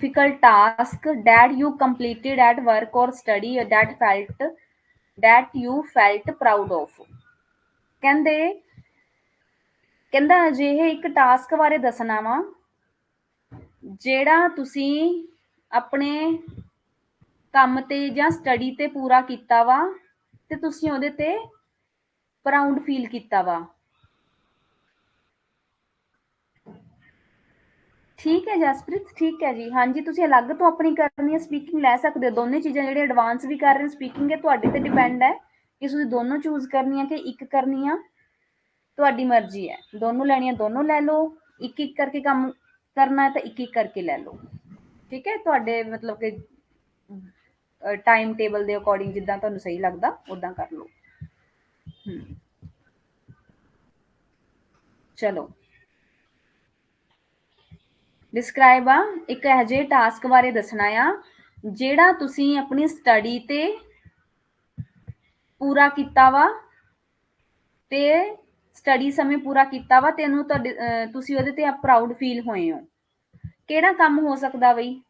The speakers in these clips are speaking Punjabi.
difficult task that you completed at work or study that felt that you felt proud of ਕਹਿੰਦੇ ਕਹਿੰਦਾ ਅਜਿਹੇ ਇੱਕ ਟਾਸਕ ਬਾਰੇ ਦੱਸਣਾ ਵਾ ਜਿਹੜਾ ਤੁਸੀਂ ਆਪਣੇ ਕੰਮ ਤੇ ਜਾਂ ਸਟੱਡੀ ਤੇ ਪੂਰਾ ਕੀਤਾ ਵਾ ਤੇ ਤੁਸੀਂ ਉਹਦੇ ਤੇ ਪ੍ਰਾਊਡ ਫੀਲ ਕੀਤਾ ਵਾ ਠੀਕ ਹੈ ਜਸਪ੍ਰੀਤ, ਠੀਕ ਹੈ ਜੀ। ਹਾਂਜੀ, ਤੁਸੀਂ ਅਲੱਗ ਤੋਂ ਆਪਣੀ ਕਰਨੀ ਹੈ ਸਪੀਕਿੰਗ ਲੈ ਸਕਦੇ ਹੋ। ਦੋਨੇ ਚੀਜ਼ਾਂ ਜਿਹੜੇ ਐਡਵਾਂਸ ਵੀ ਕਰ ਰਹੇ ਸਪੀਕਿੰਗ ਹੈ, ਤੁਹਾਡੇ ਤੇ ਡਿਪੈਂਡ ਹੈ ਕਿ ਤੁਸੀਂ ਦੋਨੋਂ ਚੂਜ਼ ਕਰਨੀ ਹੈ ਕਿ ਇੱਕ ਕਰਨੀ ਆ ਤੁਹਾਡੀ ਮਰਜ਼ੀ ਹੈ। ਦੋਨੋਂ ਲੈਣੀਆਂ, ਦੋਨੋਂ ਲੈ ਲਓ। ਇੱਕ ਇੱਕ ਕਰਕੇ ਕੰਮ ਕਰਨਾ ਹੈ ਤਾਂ ਇੱਕ ਇੱਕ ਕਰਕੇ ਲੈ ਲਓ। ਠੀਕ ਹੈ? ਤੁਹਾਡੇ ਮਤਲਬ ਕਿ ਟਾਈਮ ਟੇਬਲ ਦੇ ਅਕੋਰਡਿੰਗ ਜਿੱਦਾਂ ਤੁਹਾਨੂੰ ਸਹੀ ਲੱਗਦਾ ਉਦਾਂ ਕਰ ਲਓ। ਚਲੋ। ਡਿਸਕ੍ਰਾਈਬ ਆ, ਇੱਕ ਇਹ ਜਿਹੇ ਟਾਸਕ ਬਾਰੇ ਦੱਸਣਾ ਆ, ਜਿਹੜਾ ਤੁਸੀਂ ਆਪਣੀ ਸਟੱਡੀ ਤੇ ਪੂਰਾ ਕੀਤਾ ਵਾ, ਤੇ ਸਟੱਡੀ ਸਮੇਂ ਪੂਰਾ ਕੀਤਾ ਵਾ ਤੇ ਉਹਨੂੰ ਤੁਸੀਂ ਉਹਦੇ ਤੇ ਪ੍ਰਾਊਡ ਫੀਲ ਹੋਏ ਹੋ। ਕਿਹੜਾ ਕੰਮ ਹੋ ਸਕਦਾ ਬਈ?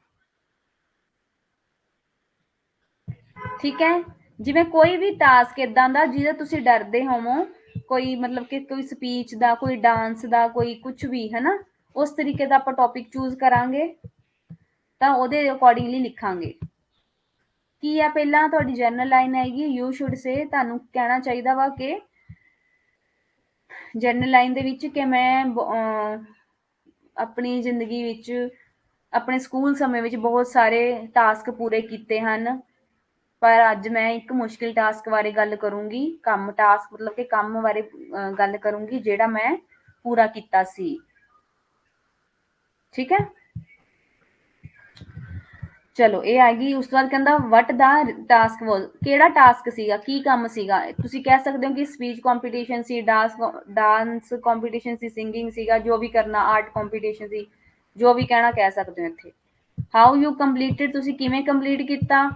ਠੀਕ ਹੈ? ਜਿਵੇਂ ਕੋਈ ਵੀ ਟਾਸਕ ਇਦਾਂ ਦਾ ਜਿਹਦਾ ਤੁਸੀਂ ਡਰਦੇ ਹੋਵੋ, ਕੋਈ ਮਤਲਬ ਕਿ ਕੋਈ ਸਪੀਚ ਦਾ, ਕੋਈ ਡਾਂਸ ਦਾ, ਕੋਈ ਕੁਝ ਵੀ ਹੈ ਨਾ ਉਸ ਤਰੀਕੇ ਦਾ ਆਪਾਂ ਟੌਪਿਕ ਚੂਜ਼ ਕਰਾਂਗੇ, ਤਾਂ ਉਹਦੇ ਅਕੋਰਡਿੰਗਲੀ ਲਿਖਾਂਗੇ। ਕੀ ਆ, ਪਹਿਲਾਂ ਤੁਹਾਡੀ ਜਰਨਲ ਲਾਈਨ ਆਏਗੀ ਯੂ ਸ਼ੁੱਡ ਸੇ ਤੁਹਾਨੂੰ ਕਹਿਣਾ ਚਾਹੀਦਾ ਵਾ ਕਿ ਜਰਨਲ ਲਾਈਨ ਦੇ ਵਿੱਚ ਕਿ ਮੈਂ ਆਪਣੀ ਜ਼ਿੰਦਗੀ ਵਿੱਚ, ਆਪਣੇ ਸਕੂਲ ਸਮੇਂ ਵਿੱਚ ਬਹੁਤ ਸਾਰੇ ਟਾਸਕ ਪੂਰੇ ਕੀਤੇ ਹਨ, ਪਰ ਅੱਜ ਮੈਂ ਇੱਕ ਮੁਸ਼ਕਿਲ ਟਾਸਕ ਬਾਰੇ ਗੱਲ ਕਰੂੰਗੀ, ਕੰਮ ਟਾਸਕ ਮਤਲਬ ਕਿ ਕੰਮ ਬਾਰੇ ਗੱਲ ਕਰੂੰਗੀ, ਜਿਹੜਾ ਮੈਂ ਪੂਰਾ ਕੀਤਾ ਸੀ। ਠੀਕ ਹੈ? ਚਲੋ, ਇਹ ਆ ਗਈ। ਉਸ ਤੋਂ ਬਾਅਦ ਕਹਿੰਦਾ ਵਟ ਦਾ ਟਾਸਕ ਵਾਸ ਕਿਹੜਾ ਟਾਸਕ ਸੀਗਾ? ਕੀ ਕੰਮ ਸੀਗਾ? ਤੁਸੀਂ ਕਹਿ ਸਕਦੇ ਹੋ ਕਿ ਸਪੀਚ ਕੰਪੀਟੀਸ਼ਨ ਸੀ ਡਾਂਸ ਡਾਂਸ ਕੰਪੀਟੀਸ਼ਨ ਸੀ ਸਿੰਗਿੰਗ ਸੀਗਾ, ਜੋ ਵੀ ਕਰਨਾ ਆਰਟ ਕੰਪੀਟੀਸ਼ਨ ਸੀ, ਜੋ ਵੀ ਕਹਿਣਾ ਕਹਿ ਸਕਦੇ ਹੋ ਇੱਥੇ। ਹਾਊ ਯੂ ਕੰਪਲੀਟਡ ਤੁਸੀਂ ਕਿਵੇਂ ਕੰਪਲੀਟ ਕੀਤਾ?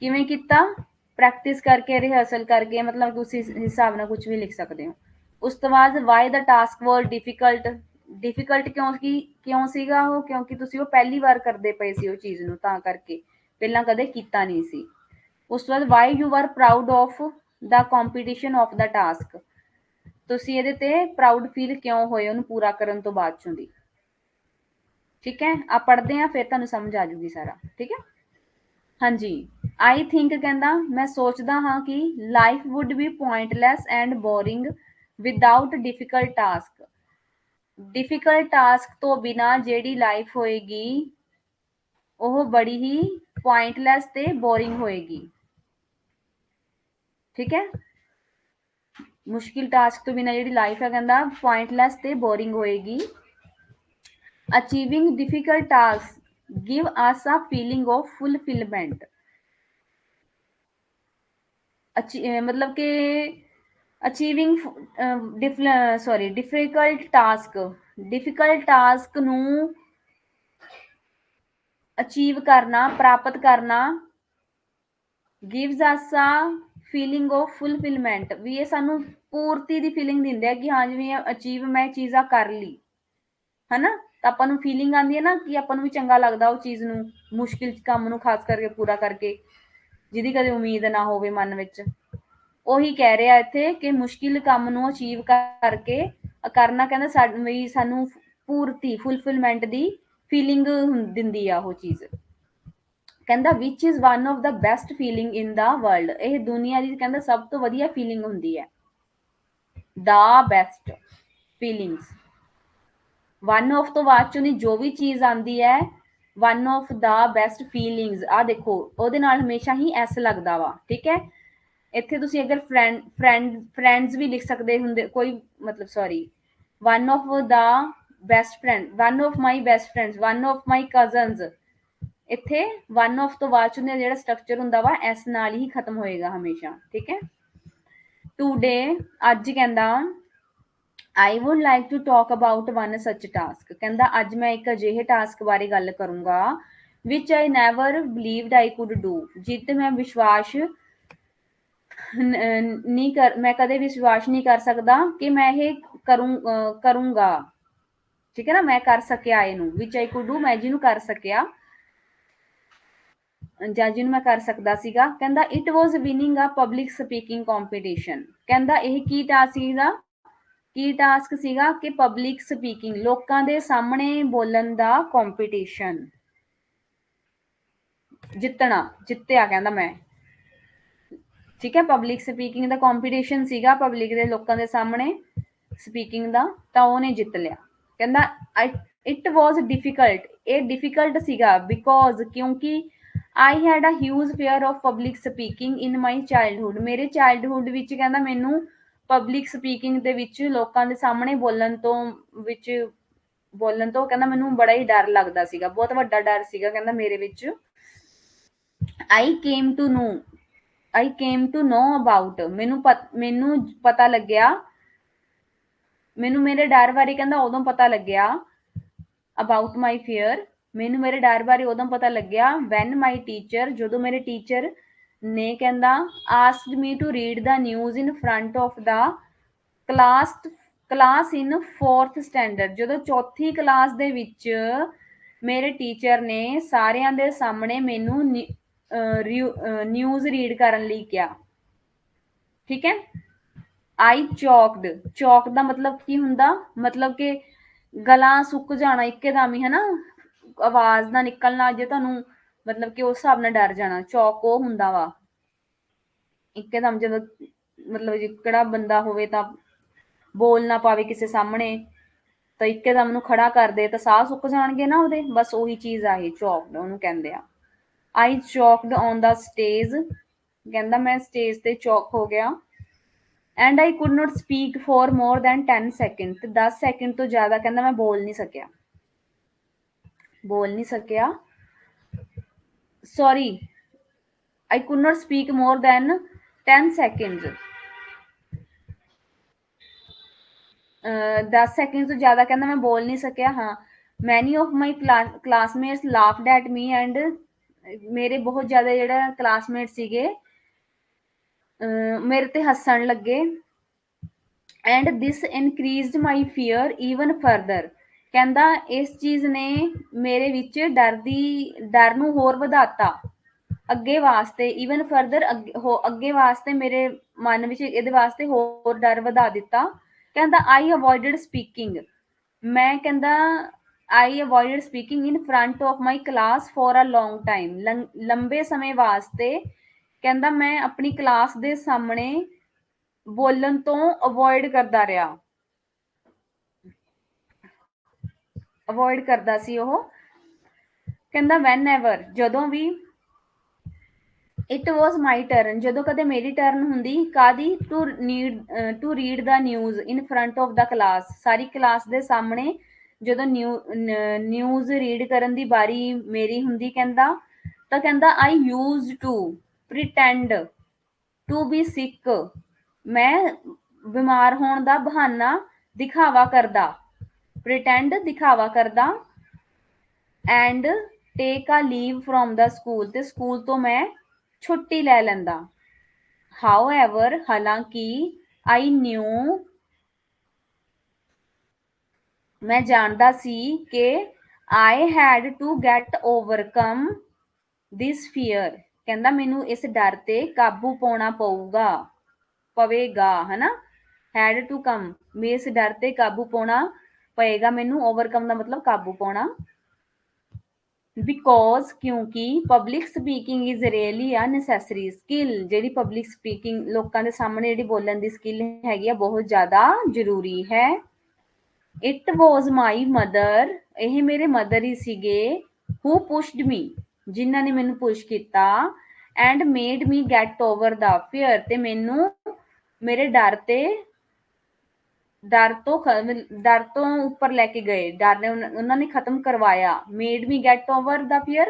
ਕਿਵੇਂ ਕੀਤਾ? ਪ੍ਰੈਕਟਿਸ ਕਰਕੇ ਰਿਹਰਸਲ ਕਰਕੇ, ਮਤਲਬ ਤੁਸੀਂ ਹਿਸਾਬ ਨਾਲ ਕੁਝ ਵੀ ਲਿਖ ਸਕਦੇ ਹੋ। ਉਸ ਤੋਂ ਬਾਅਦ why the task was difficult difficult ਕਿਉਂ ਕੀ ਕਿਉਂ ਸੀਗਾ ਉਹ? ਕਿਉਂਕਿ ਤੁਸੀਂ ਉਹ ਪਹਿਲੀ ਵਾਰ ਕਰਦੇ ਪਏ ਸੀ ਉਹ ਚੀਜ਼ ਨੂੰ, ਤਾਂ ਕਰਕੇ। ਪਹਿਲਾਂ ਕਦੇ ਕੀਤਾ ਨਹੀਂ ਸੀ। ਉਸ ਤੋਂ ਬਾਅਦ why you are proud of the competition of the task ਤੁਸੀਂ ਇਹਦੇ ਤੇ ਪ੍ਰਾਊਡ ਫੀਲ ਕਿਉਂ ਹੋਏ? ਉਹਨੂੰ ਪੂਰਾ ਕਰਨ ਤੋਂ ਬਾਅਦ ਚੋਂ ਦੀ। ਠੀਕ ਹੈ? ਆ ਪੜਦੇ ਆ ਫਿਰ ਤੁਹਾਨੂੰ ਸਮਝ ਆ ਜੂਗੀ ਸਾਰਾ। ਠੀਕ ਹੈ? ਹਾਂਜੀ। ਆਈ ਥਿੰਕ ਕਹਿੰਦਾ, ਮੈਂ ਸੋਚਦਾ ਹਾਂ ਕਿ life would be pointless and boring without difficult task difficult task ਤੋਂ ਬਿਨਾ ਜਿਹੜੀ ਲਾਈਫ ਹੋਏਗੀ, ਉਹ ਬੜੀ ਹੀ ਪੁਆਇੰਟਲੈਸ ਤੇ ਬੋਰਿੰਗ ਹੋਏਗੀ। ਠੀਕ ਹੈ? ਮੁਸ਼ਕਿਲ ਟਾਸਕ ਤੋਂ ਬਿਨਾ ਜਿਹੜੀ ਲਾਈਫ ਹੈ, ਕਹਿੰਦਾ ਪੁਆਇੰਟਲੈਸ ਤੇ ਬੋਰਿੰਗ ਹੋਏਗੀ। Achieving difficult task give us a feeling of fulfillment ਅਚੀ- ਅਹ ਮਤਲਬ ਕਿ achieving sorry difficult task difficult task ਨੂੰ ਅਚੀਵ ਕਰਨਾ, ਪ੍ਰਾਪਤ ਕਰਨਾ gives us a feeling of fulfillment. ਵੀ ਇਹ ਸਾਨੂੰ ਪੂਰਤੀ ਦੀ ਫੀਲਿੰਗ ਦਿੰਦੇ ਆ ਕਿ ਹਾਂ, ਜਿਵੇਂ ਅਚੀਵ ਮੈਂ ਚੀਜ਼ਾਂ ਕਰ ਲਈ। ਹਨਾ? ਤਾਂ ਆਪਾਂ ਨੂੰ ਫੀਲਿੰਗ ਆਉਂਦੀ ਹੈ ਨਾ ਕਿ ਆਪਾਂ ਨੂੰ ਵੀ ਚੰਗਾ ਲੱਗਦਾ ਉਹ ਚੀਜ਼ ਨੂੰ, ਮੁਸ਼ਕਿਲ ਕੰਮ ਨੂੰ ਖਾਸ ਕਰਕੇ ਪੂਰਾ ਕਰਕੇ, ਜਿਹਦੀ ਕਦੇ ਉਮੀਦ ਨਾ ਹੋਵੇ ਮਨ ਵਿੱਚ। ਉਹੀ ਕਹਿ ਰਿਹਾ ਇੱਥੇ ਕਿ ਮੁਸ਼ਕਿਲ ਕੰਮ ਨੂੰ ਅਚੀਵ ਕਰਕੇ, ਕਰਨਾ ਕਹਿੰਦਾ ਸਾਨੂੰ ਸਾਨੂੰ ਪੂਰਤੀ ਫੁਲਫਿਲਮੈਂਟ ਦੀ ਫੀਲਿੰਗ ਦਿੰਦੀ ਆ ਉਹ ਚੀਜ਼। ਕਹਿੰਦਾ which is one of the best feeling in the world ਇਹ ਦੁਨੀਆ ਦੀ ਕਹਿੰਦਾ ਸਭ ਤੋਂ ਵਧੀਆ ਫੀਲਿੰਗ ਹੁੰਦੀ ਹੈ। The best feelings one of ਤੋਂ ਬਾਅਦ ਚੋਂ ਜੋ ਵੀ ਚੀਜ਼ ਆਂਦੀ ਹੈ one of the best feelings ਆ ਦੇਖੋ, ਉਹਦੇ ਨਾਲ ਹਮੇਸ਼ਾ ਹੀ ਐਸ ਲੱਗਦਾ ਵਾ, ਠੀਕ ਹੈ? ਇੱਥੇ ਤੁਸੀਂ ਅਗਰ ਫਰੈਂਡ ਫਰੈਂਡ, ਫਰੈਂਡਸ ਵੀ ਲਿਖ ਸਕਦੇ ਹੁੰਦੇ, ਕੋਈ ਮਤਲਬ sorry one of the best friend one of my best friends one of my cousins ਇੱਥੇ ਵਨ ਆਫ ਤੋਂ ਬਾਅਦ ਚੋਂ ਜਿਹੜਾ ਸਟਰਕਚਰ ਹੁੰਦਾ ਵਾ ਐਸ ਨਾਲ ਹੀ ਖਤਮ ਹੋਏਗਾ ਹਮੇਸ਼ਾ, ਠੀਕ ਹੈ? ਟੂਡੇ ਅੱਜ ਕਹਿੰਦਾ I would like to talk about one such task ਕਹਿੰਦਾ, ਅੱਜ ਮੈਂ ਇੱਕ ਅਜਿਹੇ ਟਾਸਕ ਬਾਰੇ ਗੱਲ ਕਰੂੰਗਾ which I never believed I could do ਜਿੱਤ ਮੈਂ ਵਿਸ਼ਵਾਸ ਨਹੀਂ ਕਰ, ਮੈਂ ਕਦੇ ਵਿਸ਼ਵਾਸ ਨਹੀਂ ਕਰ ਸਕਦਾ ਕਿ ਮੈਂ ਇਹ ਕਰੂੰ ਕਰੂੰਗਾ। ਠੀਕ ਹੈ ਨਾ? ਮੈਂ ਕਰ ਸਕਿਆ ਇਹਨੂੰ। ਵਿਚ ਆਈ ਕੁਡ ਡੂ ਮੈਂ ਜਿਹਨੂੰ ਕਰ ਸਕਿਆ। ਜਾਂ ਜਿਹਨੂੰ ਮੈਂ ਕਰ ਸਕਦਾ ਸੀਗਾ। ਕਹਿੰਦਾ it was winning a public speaking competition ਕਹਿੰਦਾ, ਇਹ ਕੀ ਟਾਸਕ ਸੀਗਾ? ਕੀ ਟਾਸਕ ਸੀਗਾ? ਕਿ ਪਬਲਿਕ ਸਪੀਕਿੰਗ ਲੋਕਾਂ ਦੇ ਸਾਹਮਣੇ ਬੋਲਣ ਦਾ ਕੰਪੀਟੀਸ਼ਨ ਜਿੱਤਣਾ, ਜਿੱਤਿਆ, ਕਹਿੰਦਾ ਮੈਂ। ਠੀਕ ਹੈ ਪਬਲਿਕ ਸਪੀਕਿੰਗ ਦਾ ਕੰਪੀਟੀਸ਼ਨ ਸੀਗਾ ਪਬਲਿਕ ਦੇ ਲੋਕਾਂ ਦੇ ਸਾਹਮਣੇ ਸਪੀਕਿੰਗ ਦਾ, ਤਾਂ ਉਹਨੇ ਜਿੱਤ ਲਿਆ। ਕਹਿੰਦਾ ਇਟ ਵਾਸ ਡਿਫਿਕਲਟ ਇਹ ਡਿਫਿਕਲਟ ਸੀਗਾ ਬਿਕੋਜ਼ ਕਿਉਂਕਿ I had a huge fear of public speaking in my childhood ਮੇਰੇ ਚਾਈਲਡਹੁੱਡ ਵਿੱਚ ਕਹਿੰਦਾ ਮੈਨੂੰ ਪਬਲਿਕ ਸਪੀਕਿੰਗ ਦੇ ਵਿੱਚ ਲੋਕਾਂ ਦੇ ਸਾਹਮਣੇ ਬੋਲਣ ਤੋਂ ਵਿੱਚ ਬੋਲਣ ਤੋਂ ਕਹਿੰਦਾ ਮੈਨੂੰ ਬੜਾ ਹੀ ਡਰ ਲੱਗਦਾ ਸੀਗਾ। ਬਹੁਤ ਵੱਡਾ ਡਰ ਸੀਗਾ ਕਹਿੰਦਾ ਮੇਰੇ ਵਿੱਚ। I came to know I came to know about ਮੈਨੂੰ ਮੈਨੂੰ ਪਤਾ ਲੱਗਿਆ। ਮੈਨੂੰ ਮੇਰੇ ਡਰ ਬਾਰੇ ਕਹਿੰਦਾ, ਉਦੋਂ ਪਤਾ ਲੱਗਿਆ ਅਬਾਊਟ ਮਾਈ ਫੀਅਰ ਮੈਨੂੰ ਮੇਰੇ ਡਰ ਬਾਰੇ ਉਦੋਂ ਪਤਾ ਲੱਗਿਆ ਵੈਨ ਮਾਈ ਟੀਚਰ ਜਦੋਂ ਮੇਰੇ ਟੀਚਰ ਨੇ ਕਹਿੰਦਾ asked me to read the news in front of the class class in 4th standard ਜਦੋਂ ਚੌਥੀ ਕਲਾਸ ਦੇ ਵਿੱਚ ਮੇਰੇ ਟੀਚਰ ਨੇ ਸਾਰਿਆਂ ਦੇ ਸਾਹਮਣੇ ਮੈਨੂੰ ਨਿਊਜ਼ ਰੀਡ ਕਰਨ ਲਈ ਕਿਹਾ। ਠੀਕ ਹੈ? ਆਈ ਚੌਕਡ ਚੌਕ ਦਾ ਮਤਲਬ ਕੀ ਹੁੰਦਾ? ਮਤਲਬ ਕਿ ਗਲਾ ਸੁੱਕ ਜਾਣਾ ਇੱਕਦਮ ਹੀ, ਹਨਾ? ਆਵਾਜ਼ ਦਾ ਨਿਕਲਣਾ, ਜੇ ਤੁਹਾਨੂੰ ਮਤਲਬ ਕਿ ਉਸ ਹਿਸਾਬ ਨਾਲ ਡਰ ਜਾਣਾ। ਚੌਕ ਉਹ ਹੁੰਦਾ ਵਾ। ਇੱਕਦਮ ਜਦੋਂ ਮਤਲਬ ਕਿਹੜਾ ਬੰਦਾ ਹੋਵੇ ਤਾਂ ਬੋਲ ਨਾ ਪਾਵੇ ਕਿਸੇ ਸਾਹਮਣੇ, ਤਾਂ ਇੱਕਦਮ ਨੂੰ ਖੜਾ ਕਰ ਦੇ, ਤਾਂ ਸਾਹ ਸੁੱਕ ਜਾਣਗੇ ਨਾ ਉਹਦੇ। ਬਸ ਉਹੀ ਚੀਜ਼ ਆ ਇਹ ਚੌਕਡ ਉਹਨੂੰ ਕਹਿੰਦੇ ਆ। I choked on the stage. ਕਹਿੰਦਾ ਮੈਂ ਸਟੇਜ ਤੇ ਚੌਕ ਹੋ ਗਿਆ। And I could not speak for more than 10 second. ਤੇ 10 ਸੈਕਿੰਡ ਤੋਂ ਜ਼ਿਆਦਾ ਕਹਿੰਦਾ ਮੈਂ ਬੋਲ ਨਹੀਂ ਸਕਿਆ। ਬੋਲ ਨਹੀਂ ਸਕਿਆ। Sorry, I could not speak more than 10 seconds. 10 second ਤੋਂ ਜ਼ਿਆਦਾ ਕਹਿੰਦਾ ਮੈਂ ਬੋਲ ਨਹੀਂ ਸਕਿਆ। ਹਾਂ many of my classmates laughed at me and ਮੇਰੇ ਬਹੁਤ ਜ਼ਿਆਦਾ ਜਿਹੜਾ ਕਲਾਸਮੇਟ ਸੀਗੇ ਮੇਰੇ ਤੇ ਹੱਸਣ ਲੱਗੇ and this increased my fear even further ਕਹਿੰਦਾ, ਇਸ ਚੀਜ਼ ਨੇ ਮੇਰੇ ਵਿੱਚ ਡਰ ਦੀ, ਡਰ ਨੂੰ ਹੋਰ ਵਧਾਤਾ। ਅੱਗੇ ਵਾਸਤੇ ਈਵਨ ਫਰਦਰ ਅੱਗੇ ਵਾਸਤੇ ਮੇਰੇ ਮਨ ਵਿੱਚ ਇਹਦੇ ਵਾਸਤੇ ਹੋਰ ਡਰ ਵਧਾ ਦਿੱਤਾ। ਕਹਿੰਦਾ ਆਈ ਅਵੋਇਡਡ ਸਪੀਕਿੰਗ ਮੈਂ ਕਹਿੰਦਾ I avoided speaking in front of my class for a long time ਲੰਬੇ ਸਮੇਂ ਵਾਸਤੇ ਕਹਿੰਦਾ ਮੈਂ ਆਪਣੀ ਕਲਾਸ ਦੇ ਸਾਹਮਣੇ ਬੋਲਣ ਤੋਂ ਅਵੋਇਡ ਕਰਦਾ ਰਿਹਾ। ਅਵੋਇਡ ਕਰਦਾ ਸੀ ਉਹ। ਕਹਿੰਦਾ ਵੈਨ ਜਦੋਂ ਵੀ ਇਟ ਵਾਸ ਮਾਈ ਟਰਨ ਜਦੋਂ ਕਦੇ ਮੇਰੀ ਟਰਨ ਹੁੰਦੀ ਕਾਦੀ to need to read the news in front of the class sorry class ਦੇ ਸਾਹਮਣੇ ਜਦੋਂ ਨਿਊ ਨਿਊਜ਼ ਰੀਡ ਕਰਨ ਦੀ ਬਾਰੀ ਮੇਰੀ ਹੁੰਦੀ ਕਹਿੰਦਾ, ਤਾਂ ਕਹਿੰਦਾ I used to pretend to be sick ਮੈਂ ਬਿਮਾਰ ਹੋਣ ਦਾ ਬਹਾਨਾ ਦਿਖਾਵਾ ਕਰਦਾ ਪ੍ਰੀਟੈਂਡ ਦਿਖਾਵਾ ਕਰਦਾ and take a leave from the school ਤੇ ਸਕੂਲ ਤੋਂ ਮੈਂ ਛੁੱਟੀ ਲੈ ਲੈਂਦਾ। ਹਾਊਐਵਰ ਹਾਲਾਂਕਿ ਆਈ ਨਿਊ ਮੈਂ ਜਾਣਦਾ ਸੀ ਕਿ I had to get overcome this fear ਕਹਿੰਦਾ ਮੈਨੂੰ ਇਸ ਡਰ ਤੇ ਕਾਬੂ ਪਾਉਣਾ ਪਊਗਾ, ਪਵੇਗਾ, ਹਨਾ? ਹੈਡ ਟੂ ਕਮ ਮੈਂ ਇਸ ਡਰ ਤੇ ਕਾਬੂ ਪਾਉਣਾ ਪਏਗਾ, ਮੈਨੂੰ ਓਵਰਕਮ ਦਾ ਮਤਲਬ ਕਾਬੂ ਪਾਉਣਾ। ਬਿਕੋਜ਼ ਕਿਉਂਕਿ public speaking is really a necessary skill ਜਿਹੜੀ ਪਬਲਿਕ ਸਪੀਕਿੰਗ ਲੋਕਾਂ ਦੇ ਸਾਹਮਣੇ ਜਿਹੜੀ ਬੋਲਣ ਦੀ ਸਕਿੱਲ ਹੈਗੀ ਆ, ਬਹੁਤ ਜ਼ਿਆਦਾ ਜ਼ਰੂਰੀ ਹੈ। ਇਟ ਵਾਸ ਮਾਈ ਮਦਰ ਇਹ ਮੇਰੇ ਮਦਰ ਹੀ ਸੀਗੇ ਹੂ ਪੁਸ਼ਡ ਮੀ ਜਿਨ੍ਹਾਂ ਨੇ ਮੈਨੂੰ ਪੁਸ਼ ਕੀਤਾ and made me get over the fear ਤੇ ਮੈਨੂੰ ਮੇਰੇ ਡਰ ਤੇ ਡਰ ਤੋਂ ਡਰ ਤੋਂ ਉੱਪਰ ਲੈ ਕੇ ਗਏ, ਡਰ ਨੇ ਉਹਨਾਂ ਨੇ ਖਤਮ ਕਰਵਾਇਆ made me get over the fear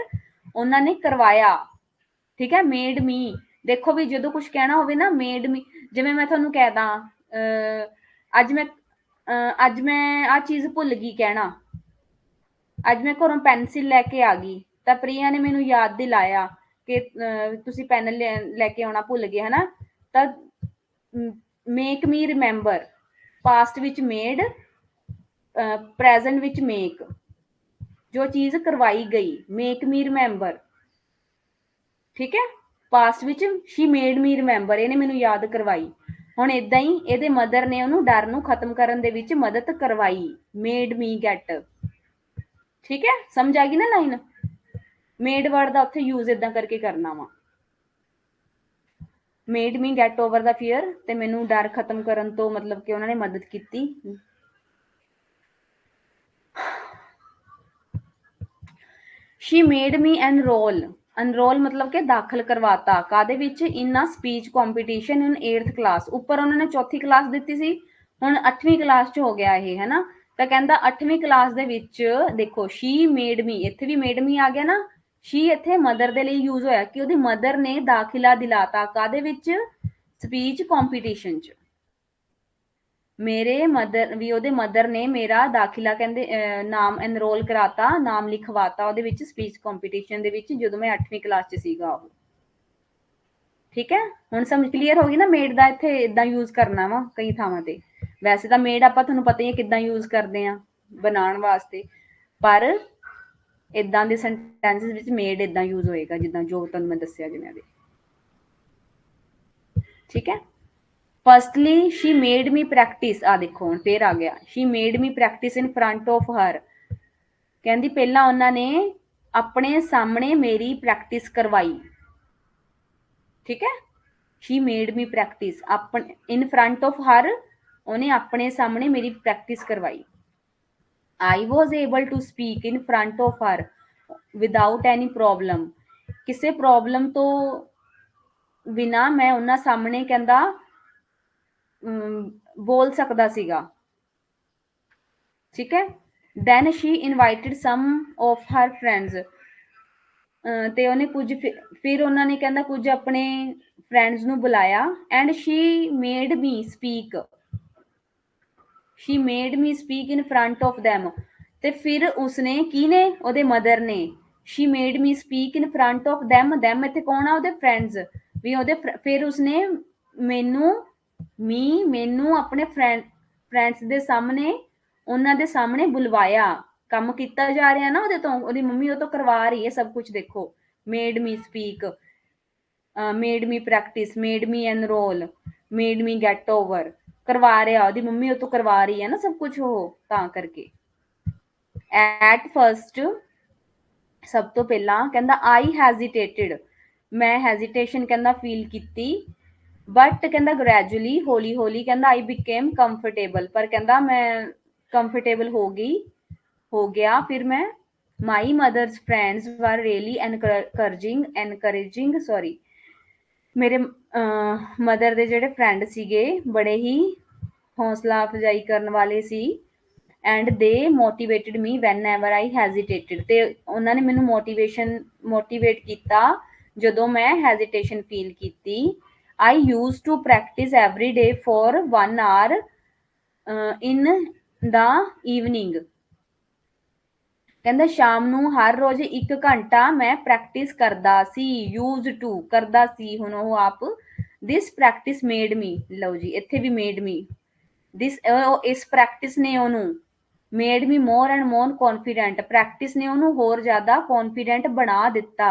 ਉਹਨਾਂ ਨੇ ਕਰਵਾਇਆ, ਠੀਕ ਹੈ ਮੇਡ ਮੀ ਦੇਖੋ ਵੀ ਜਦੋਂ ਕੁਝ ਕਹਿਣਾ ਹੋਵੇ ਨਾ ਮੇਡ ਮੀ ਜਿਵੇਂ ਮੈਂ ਤੁਹਾਨੂੰ ਕਹਿਦਾ ਅੱਜ ਮੈਂ ਅੱਜ ਮੈਂ ਆ ਚੀਜ਼ ਭੁੱਲ ਗਈ ਕਹਿਣਾ। ਅੱਜ ਮੈਂ ਘਰੋਂ ਪੈਨਸਿਲ ਲੈ ਕੇ ਆ ਗਈ। ਤਾਂ ਪ੍ਰਿਆ ਨੇ ਮੈਨੂੰ ਯਾਦ ਦਿਲਾਇਆ ਕਿ ਤੁਸੀਂ ਪੈਨ ਲੈ ਕੇ ਆਉਣਾ ਭੁੱਲ ਗਏ, ਹਨਾ? ਤਾਂ ਮੇਕ ਮੀ ਰਿਮੈਂਬਰ ਪਾਸਟ ਵਿੱਚ ਮੇਡ ਪ੍ਰੈਜ਼ੈਂਟ ਵਿੱਚ ਮੇਕ ਜੋ ਚੀਜ਼ ਕਰਵਾਈ ਗਈ ਮੇਕ ਮੀ ਰਿਮੈਂਬਰ ਠੀਕ ਹੈ? ਪਾਸਟ ਵਿੱਚ ਸ਼ੀ ਮੇਡ ਮੀ ਰਿਮੈਂਬਰ ਇਹਨੇ ਮੈਨੂੰ ਯਾਦ ਕਰਵਾਈ। ਹੁਣ ਇਦਾਂ ਹੀ ਇਹਦੇ ਮਦਰ ਨੇ ਉਹਨੂੰ ਡਰ ਨੂੰ ਖਤਮ ਕਰਨ ਦੇ ਵਿੱਚ ਮਦਦ ਕਰਵਾਈ ਮੇਡ ਮੀ ਗੈਟ ਠੀਕ ਹੈ? ਸਮਝ ਆ ਗਈ ਨਾ ਲਾਈਨ ਮੇਡ ਵਰਡ ਦਾ ਉੱਥੇ ਯੂਜ਼ ਇਦਾਂ ਕਰਕੇ ਕਰਨਾ ਵਾ। Made me get over the fear ਤੇ ਮੈਨੂੰ ਡਰ ਖਤਮ ਕਰਨ ਤੋਂ ਮਤਲਬ ਕਿ ਉਹਨਾਂ ਨੇ ਮਦਦ ਕੀਤੀ। She made me enrol enrol ਮਤਲਬ ਕਿ ਦਾਖਲ ਕਰਵਾਤਾ। ਕਾਦੇ ਵਿੱਚ? ਇਨ ਆ ਸਪੀਚ ਕੰਪੀਟੀਸ਼ਨ ਇਨ 8th ਕਲਾਸ ਉੱਪਰ ਉਹਨਾਂ ਨੇ ਚੌਥੀ ਕਲਾਸ ਦਿੱਤੀ ਸੀ। ਹੁਣ 8ਵੀਂ ਕਲਾਸ 'ਚ ਹੋ ਗਿਆ ਇਹ, ਹੈਨਾ? ਤਾਂ ਕਹਿੰਦਾ 8ਵੀਂ ਕਲਾਸ ਦੇ ਵਿੱਚ, ਦੇਖੋ ਸ਼ੀ ਮੇਡ ਮੀ ਇੱਥੇ ਵੀ ਮੇਡ ਮੀ ਆ ਗਿਆ ਨਾ? ਸ਼ੀ ਇੱਥੇ ਮਦਰ ਦੇ ਲਈ ਯੂਜ਼ ਹੋਇਆ ਕਿ ਉਹਦੀ ਮਦਰ ਨੇ ਦਾਖਲਾ ਦਿਲਾਤਾ। ਕਾਦੇ ਵਿੱਚ? ਸਪੀਚ ਕੰਪੀਟੀਸ਼ਨ 'ਚ। ਮੇਰੇ ਮਦਰ ਵੀ ਉਹਦੇ ਮਦਰ ਨੇ ਮੇਰਾ ਦਾਖਲਾ ਕਹਿੰਦੇ ਨਾਮ ਐਨਰੋਲ ਕਰਾਤਾ, ਨਾਮ ਲਿਖਵਾਤਾ, ਉਹਦੇ ਵਿੱਚ ਸਪੀਚ ਕੰਪੀਟੀਸ਼ਨ ਦੇ ਵਿੱਚ ਜਦੋਂ ਮੈਂ 8ਵੀਂ ਕਲਾਸ 'ਚ ਸੀਗਾ ਉਹ। ਠੀਕ ਹੈ? ਹੁਣ ਸਮਝ ਕਲੀਅਰ ਹੋ ਗਈ ਨਾ ਮੇਡ ਦਾ ਇੱਥੇ ਇਦਾਂ ਯੂਜ਼ ਕਰਨਾ ਵਾ ਕਈ ਥਾਵਾਂ ਤੇ। ਵੈਸੇ ਤਾਂ ਮੇਡ ਆਪਾਂ ਤੁਹਾਨੂੰ ਪਤਾ ਹੀ ਹੈ ਕਿੱਦਾਂ ਯੂਜ਼ ਕਰਦੇ ਆ ਬਣਾਉਣ ਵਾਸਤੇ। ਪਰ ਇਦਾਂ ਦੇ ਸੈਂਟੈਂਸਸ ਵਿੱਚ ਮੇਡ ਇਦਾਂ ਯੂਜ਼ ਹੋਏਗਾ, ਜਿੱਦਾਂ ਜੋ ਤੁਹਾਨੂੰ ਮੈਂ ਦੱਸਿਆ ਜਿਵੇਂ ਦੇ। ਠੀਕ ਹੈ? Firstly she made me practice ਆ ਦੇਖੋ, ਹੁਣ ਫੇਰ ਆ ਗਿਆ। She made me practise in front of her ਕਹਿੰਦੀ ਪਹਿਲਾਂ ਉਹਨਾਂ ਨੇ ਆਪਣੇ ਸਾਹਮਣੇ ਮੇਰੀ ਪ੍ਰੈਕਟਿਸ ਕਰਵਾਈ। ਠੀਕ ਹੈ? ਸ਼ੀ ਮੇਡ ਮੀ ਪ੍ਰੈਕਟਿਸ ਆਪਣੇ ਇਨ ਫਰੰਟ ਆਫ ਹਰ ਉਹਨੇ ਆਪਣੇ ਸਾਹਮਣੇ ਮੇਰੀ ਪ੍ਰੈਕਟਿਸ ਕਰਵਾਈ। I was able to speak in front of her without any problem ਕਿਸੇ ਪ੍ਰੋਬਲਮ ਤੋਂ ਬਿਨਾ ਮੈਂ ਉਹਨਾਂ ਸਾਹਮਣੇ ਕਹਿੰਦਾ ਬੋਲ ਸਕਦਾ ਸੀਗਾ। ਠੀਕ ਹੈ? Then she invited some of her friends ਤੇ ਉਹਨੇ ਕੁਝ ਫਿਰ- ਉਹਨਾਂ ਨੇ ਕਹਿੰਦਾ ਕੁਝ ਆਪਣੇ ਫਰੈਂਡਸ ਨੂੰ ਬੁਲਾਇਆ। And she made me speak she made me speak in front of them. ਤੇ ਫਿਰ ਉਸਨੇ ਕੀ ਨੇ ਉਹਦੇ ਮਦਰ ਨੇ। She made me speak in front of them. Them ਇੱਥੇ ਕੌਣ ਆ? ਉਹਦੇ ਫਰੈਂਡਸ ਵੀ ਉਹਦੇ ਫਰ- ਫਿਰ ਉਸਨੇ ਮੈਨੂੰ ਮੀ ਮੈਨੂੰ ਆਪਣੇ ਫਰੈਂਡਸ ਦੇ ਸਾਹਮਣੇ, ਉਹਨਾਂ ਦੇ ਸਾਹਮਣੇ ਬੁਲਵਾਇਆ। ਕੰਮ ਕੀਤਾ ਜਾ ਰਿਹਾ ਨਾ ਉਹਦੇ ਤੋਂ, ਉਹਦੀ ਮੰਮੀ ਉਹ ਤੋਂ ਕਰਵਾ ਰਹੀ ਹੈ ਸਭ ਕੁਝ ਦੇਖੋ। Made me speak made me practise made me enrol made me get over ਕਰਵਾ ਰਿਹਾ, ਉਹਦੀ ਮੰਮੀ ਉਹ ਤੋਂ ਕਰਵਾ ਰਹੀ ਹੈ ਨਾ ਸਭ ਕੁਝ ਉਹ, ਤਾਂ ਕਰਕੇ। ਐਟ ਫਰਸਟ ਸਭ ਤੋਂ ਪਹਿਲਾਂ ਕਹਿੰਦਾ ਆਈ ਹੈਜ਼ਿਟੇਟਡ ਮੈਂ ਹੈਜ਼ਿਟੇਸ਼ਨ ਕਹਿੰਦਾ ਫੀਲ ਕੀਤੀ। ਬਟ ਕਹਿੰਦਾ ਗ੍ਰੈਜੂਅਲੀ ਹੌਲੀ ਹੌਲੀ ਕਹਿੰਦਾ ਆਈ ਬਿਕੇਮ ਕੰਫਰਟੇਬਲ ਪਰ ਕਹਿੰਦਾ ਮੈਂ ਕੰਫਰਟੇਬਲ ਹੋ ਗਈ, ਹੋ ਗਿਆ। ਫਿਰ ਮੈਂ my mother's friends were really encouraging encouraging sorry ਮੇਰੇ ਮਦਰ ਦੇ ਜਿਹੜੇ ਫਰੈਂਡ ਸੀਗੇ, ਬੜੇ ਹੀ ਹੌਸਲਾ ਅਫਜ਼ਾਈ ਕਰਨ ਵਾਲੇ ਸੀ। And they motivated me whenever I hesitated ਤੇ ਉਹਨਾਂ ਨੇ ਮੈਨੂੰ ਮੋਟੀਵੇਸ਼ਨ ਮੋਟੀਵੇਟ ਕੀਤਾ ਜਦੋਂ ਮੈਂ ਹੈਜ਼ਿਟੇਸ਼ਨ ਫੀਲ ਕੀਤੀ। I use to practise every day for 1 hour in the evening ਕਹਿੰਦਾ ਸ਼ਾਮ ਨੂੰ ਹਰ ਰੋਜ਼ 1 ਘੰਟਾ ਮੈਂ ਪ੍ਰੈਕਟਿਸ ਕਰਦਾ ਸੀ ਯੂਜ਼ ਟੂ ਕਰਦਾ ਸੀ, ਹੁਣ ਉਹ ਆਪ ਦਿਸ ਪ੍ਰੈਕਟਿਸ ਮੇਡ ਮੀ ਲਓ ਜੀ, ਇੱਥੇ ਵੀ ਮੇਡ ਮੀ ਦਿਸ ਇਸ ਪ੍ਰੈਕਟਿਸ ਨੇ ਉਹਨੂੰ made me more and more confident practice ਨੇ ਉਹਨੂੰ ਹੋਰ ਜ਼ਿਆਦਾ ਕੌਨਫੀਡੈਂਟ ਬਣਾ ਦਿੱਤਾ।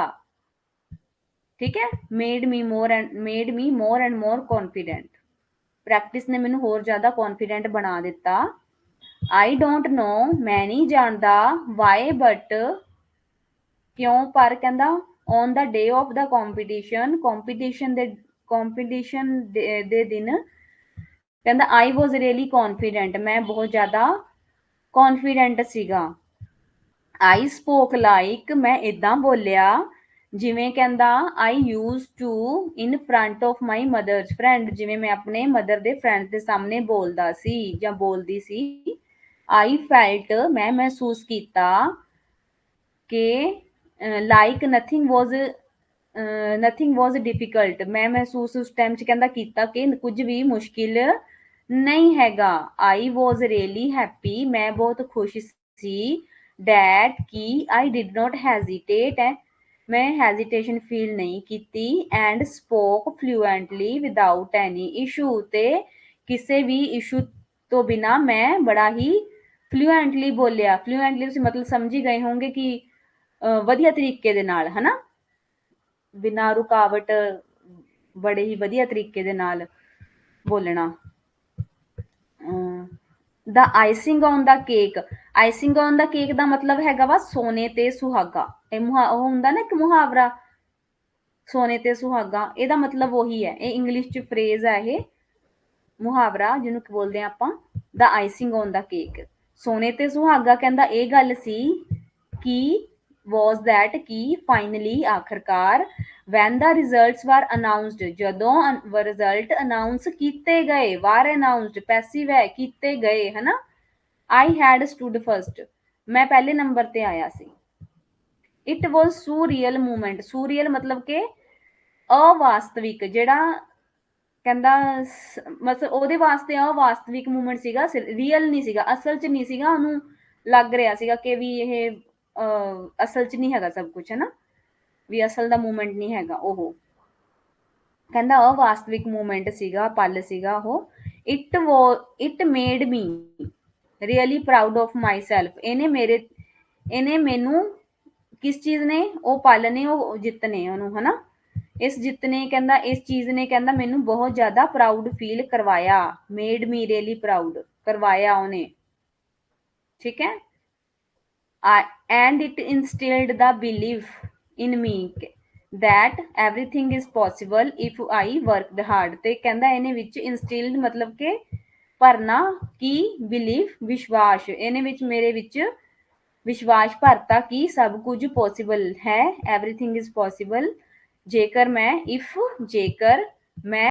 ਠੀਕ ਹੈ? Made me more and made me more and more confident practice ਨੇ ਮੈਨੂੰ ਹੋਰ ਜ਼ਿਆਦਾ ਕੌਨਫੀਡੈਂਟ ਬਣਾ ਦਿੱਤਾ। ਆਈ ਡੋਂਟ ਨੋ ਮੈਂ ਨਹੀਂ ਜਾਣਦਾ ਵਾਈ ਬਟ ਕਿਉਂ? ਪਰ ਕਹਿੰਦਾ on the day of the competition competition ਦੇ ਕੰਪੀਟੀਸ਼ਨ ਦੇ ਦਿਨ ਕਹਿੰਦਾ ਆਈ ਵਾਸ ਰੀਅਲੀ ਕੌਨਫੀਡੈਂਟ ਮੈਂ ਬਹੁਤ ਜ਼ਿਆਦਾ ਕੌਨਫੀਡੈਂਟ ਸੀਗਾ। ਆਈ ਸਪੋਕ ਲਾਈਕ ਮੈਂ ਇਦਾਂ ਬੋਲਿਆ। ਜਿਵੇਂ ਕਹਿੰਦਾ I use to in front of my mother's friend ਜਿਵੇਂ ਮੈਂ ਆਪਣੇ ਮਦਰ ਦੇ ਫਰੈਂਡ ਦੇ ਸਾਹਮਣੇ ਬੋਲਦਾ ਸੀ ਜਾਂ ਬੋਲਦੀ ਸੀ। ਆਈ ਫੈਲਟ ਮੈਂ ਮਹਿਸੂਸ ਕੀਤਾ ਕਿ like nothing was nothing was difficult ਮੈਂ ਮਹਿਸੂਸ ਉਸ ਟਾਈਮ 'ਚ ਕਹਿੰਦਾ ਕੀਤਾ ਕਿ ਕੁਝ ਵੀ ਮੁਸ਼ਕਿਲ ਨਹੀਂ ਹੈਗਾ। ਆਈ ਵਾਸ ਰੀਅਲੀ ਹੈਪੀ ਮੈਂ ਬਹੁਤ ਖੁਸ਼ ਸੀ। ਡੈਟ ਕਿ ਆਈ ਡਿਡ ਨਾਟ ਹੈਜ਼ਿਟੇਟ ਮੈਂ ਹੈਜ਼ਿਟੇਸ਼ਨ ਫੀਲ ਨਹੀਂ ਕੀਤੀ and spoke fluently without any issue ਤੇ ਕਿਸੇ ਵੀ ਇਸ਼ੂ ਤੋਂ ਬਿਨਾ ਮੈਂ ਬੜਾ ਹੀ ਫਲੂਐਂਟਲੀ ਬੋਲਿਆ। ਫਲੂਐਂਟਲੀ ਤੁਸੀਂ ਮਤਲਬ ਸਮਝੀ ਗਏ ਹੋਵੋਗੇ ਕਿ ਵਧੀਆ ਤਰੀਕੇ ਦੇ ਨਾਲ, ਹਨਾ? ਬਿਨਾਂ ਰੁਕਾਵਟ, ਬੜੇ ਹੀ ਵਧੀਆ ਤਰੀਕੇ ਦੇ ਨਾਲ ਬੋਲਣਾ। The icing on the cake icing on the cake ਦਾ ਮਤਲਬ ਹੈਗਾ ਵਾ ਸੋਨੇ ਤੇ ਸੁਹਾਗਾ। ਇਹ ਮੁਹਾ, ਉਹ ਹੁੰਦਾ ਨਾ ਇੱਕ ਮੁਹਾਵਰਾ। ਸੋਨੇ ਤੇ ਸੁਹਾਗਾ, ਇਹਦਾ ਮਤਲਬ ਉਹੀ ਹੈ। ਇਹ ਇੰਗਲਿਸ਼ ਚ ਫਰੇਜ਼ ਹੈ ਇਹ। ਮੁਹਾਵਰਾ, ਜਿਹਨੂੰ ਕੀ ਬੋਲਦੇ ਆ ਆਪਾਂ, the icing on the cake ਸੋਨੇ ਤੇ ਸੁਹਾਗਾ ਕਹਿੰਦਾ ਇਹ ਗੱਲ ਸੀ ਕਿ ਵਾਸ ਦੈਟ ਕਿ ਫਾਈਨਲੀ ਆਖਰਕਾਰ when the results were announced ਜਦੋਂ ਰਿਜ਼ਲਟ ਅਨਾਉਂਸ ਕੀਤੇ ਗਏ ਵਾਰ ਅਨਾਉਂਸਡ ਪੈਸਿਵ ਹੈ ਕੀਤੇ ਗਏ ਹਨਾ ਆਈ ਹੈਡ ਸਟੂਡ ਫਰਸਟ ਮੈਂ ਪਹਿਲੇ ਨੰਬਰ ਤੇ ਆਇਆ ਸੀ ਇਟ ਵਾਸ ਸੂਰੀਅਲ ਮੂਮੈਂਟ ਸੂਰੀਅਲ ਮਤਲਬ ਕਿ ਅਵਾਸਤਵਿਕ ਜਿਹੜਾ ਕਹਿੰਦਾ ਮਤਲਬ ਉਹਦੇ ਵਾਸਤੇ ਅਵਾਸਤਵਿਕ ਮੂਮੈਂਟ ਸੀਗਾ ਰੀਅਲ ਨਹੀਂ ਸੀਗਾ ਅਸਲ 'ਚ ਨਹੀਂ ਸੀਗਾ ਉਹਨੂੰ ਲੱਗ ਰਿਹਾ ਸੀਗਾ ਕਿ ਵੀ ਇਹ ਅਹ, ਅਸਲ 'ਚ ਨਹੀਂ ਹੈਗਾ ਸਭ ਕੁਝ ਹੈ ਵੀ ਅਸਲ ਦਾ ਮੂਮੈਂਟ ਨਹੀਂ ਹੈਗਾ ਉਹ। ਕਹਿੰਦਾ ਅਵਾਸਤਵਿਕ ਮੂਮੈਂਟ ਸੀਗਾ ਪਲ ਸੀਗਾ ਉਹ। It it made me really proud of myself ਇਹਨੇ ਮੇਰੇ ਇਹਨੇ ਮੈਨੂੰ ਕਿਸ ਚੀਜ਼ ਨੇ? ਉਹ ਪਲ ਨੇ ਉਹ ਜਿੱਤ ਨੇ ਉਹਨੂੰ ਹਨਾ? ਇਸ ਜਿੱਤ ਨੇ ਕਹਿੰਦਾ ਇਸ ਚੀਜ਼ ਨੇ ਕਹਿੰਦਾ ਮੈਨੂੰ ਬਹੁਤ ਜ਼ਿਆਦਾ ਪ੍ਰਾਊਡ ਫੀਲ ਕਰਵਾਇਆ। ਮੇਡ ਮੀ ਰੀਅਲੀ ਪ੍ਰਾਊਡ ਕਰਵਾਇਆ ਉਹਨੇ। ਠੀਕ ਹੈ? And it instilled the belief in me that everything is possible if I worked hard ਤੇ ਕਹਿੰਦਾ ਇਹਨੇ ਵਿੱਚ instilled ਮਤਲਬ ਕਿ ਭਰਨਾ ਕੀ belief ਵਿਸ਼ਵਾਸ ਇਹਨੇ ਵਿੱਚ ਮੇਰੇ ਵਿੱਚ ਵਿਸ਼ਵਾਸ ਭਰਤਾ ਕਿ ਸਭ ਕੁਝ ਪੋਸੀਬਲ ਹੈ everything is possible ਜੇਕਰ ਮੈਂ if ਜੇਕਰ ਮੈਂ